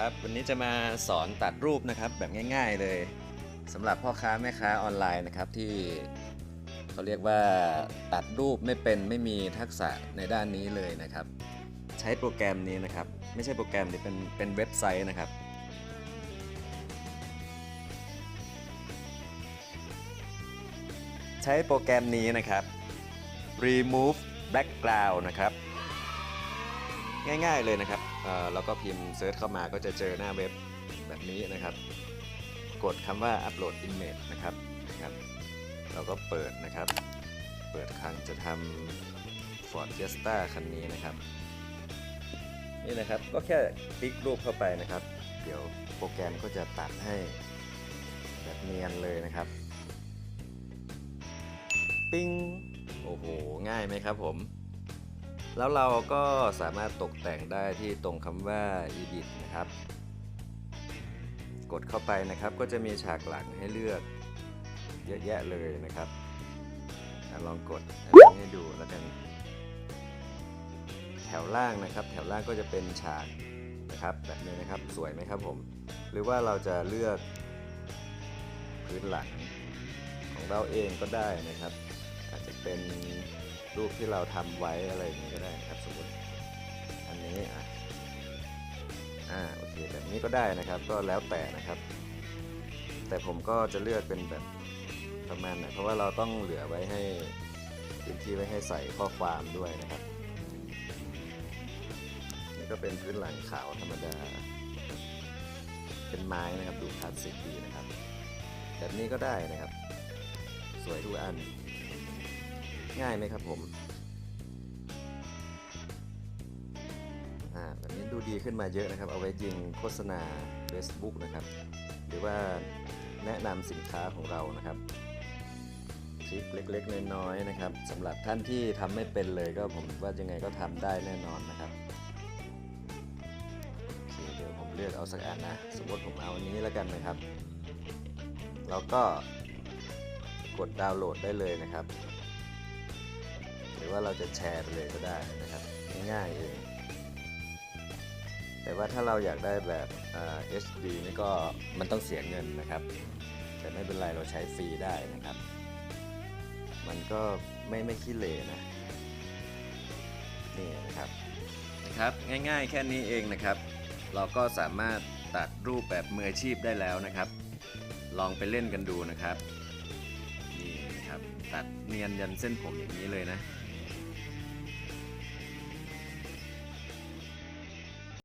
ครับ วันนี้จะมาสอนตัดรูปนะครับแบบง่าย ๆเลยสำหรับพ่อค้าแม่ค้าออนไลน์นะครับที่เขาเรียกว่าตัดรูปไม่เป็นไม่มีทักษะในด้านนี้เลยนะครับ ใช้โปรแกรมนี้นะครับ ไม่ใช่โปรแกรมนี้เป็นเป็นเว็บไซต์นะครับ ใช้โปรแกรมนี้นะครับ remove background นะครับ ง่าย ๆเลยนะครับเอ่อเราก็พิมพ์เซิร์ชเข้ามาก็จะเจอหน้าเว็บแบบนี้นะครับ กดคำว่า upload image นะครับนะครับ เราก็เปิดนะครับ เปิดครั้งจะทำ Ford Fiesta คันนี้นะครับ นี่นะครับก็แค่คลิกรูปเข้าไปนะครับ เดี๋ยวโปรแกรมก็จะตัดให้แบบเนียนเลยนะครับ ปิ้งโอ้โห ง่ายไหมครับผม แล้วเราก็สามารถตกแต่งได้ที่ตรงคำว่า edit นะครับ กดเข้าไปนะครับก็จะมีฉากหลังให้เลือกเยอะแยะเลยนะครับอลองกดให้ดูแล้วกัน แถวล่างนะครับ แถวล่างก็จะเป็นฉากนะครับแบบนี้นะครับสวยไหมครับผม หรือว่าเราจะเลือกพื้นหลังของเราเองก็ได้นะครับ อาจจะเป็น รูปที่เราทำไว้อะไรอย่างนี้ก็ได้ครับสมมติอันนี้อะอ่าโอเคแบบนี้ก็ได้นะครับ ก็แล้วแต่นะครับ แต่ผมก็จะเลือกเป็นแบบประมาณไหนเพราะว่าเราต้องเหลือไว้ให้พื้นที่ไว้ให้ใส่ข้อความด้วยนะครับนี่ก็เป็นพื้นหลังขาวธรรมดา เป็นไม้นะครับดูคลาสสิกดีนะครับ แบบนี้ก็ได้นะครับ สวยทุกอัน ง่ายไหมครับผมอ่าแบบนี้ดูดีขึ้นมาเยอะนะครับ เอาไว้ยิงโฆษณา Facebook นะครับ หรือว่าแนะนำสินค้าของเรานะครับทริคเล็กๆ น้อยๆนะครับสำหรับท่านที่ทำไม่เป็นเลยก็ผมว่ายังไงก็ทำได้แน่นอนนะครับโอเคเดี๋ยวผมเลือกเอาสักอันนะ สมมติผมเอาอันนี้แล้วกันนะครับแล้วก็กดดาวน์โหลดได้เลยนะครับ รือว่าเราจะแชร์ไปเลยก็ได้นะครับง่ายๆเองแต่ว่าถ้าเราอยากได้แบบอ่า HD นี่ก็มันต้องเสียเงินนะครับ แต่ไม่เป็นไรเราใช้ฟรีได้นะครับ มันก็ไม่ไม่ขี้เหร่นะนี่นะครับนะครับ ง่ายๆแค่นี้เองนะครับ เราก็สามารถตัดรูปแบบมืออาชีพได้แล้วนะครับ ลองไปเล่นกันดูนะครับนี่นะครับ ตัดเนียนยันเส้นผมอย่างนี้เลยนะ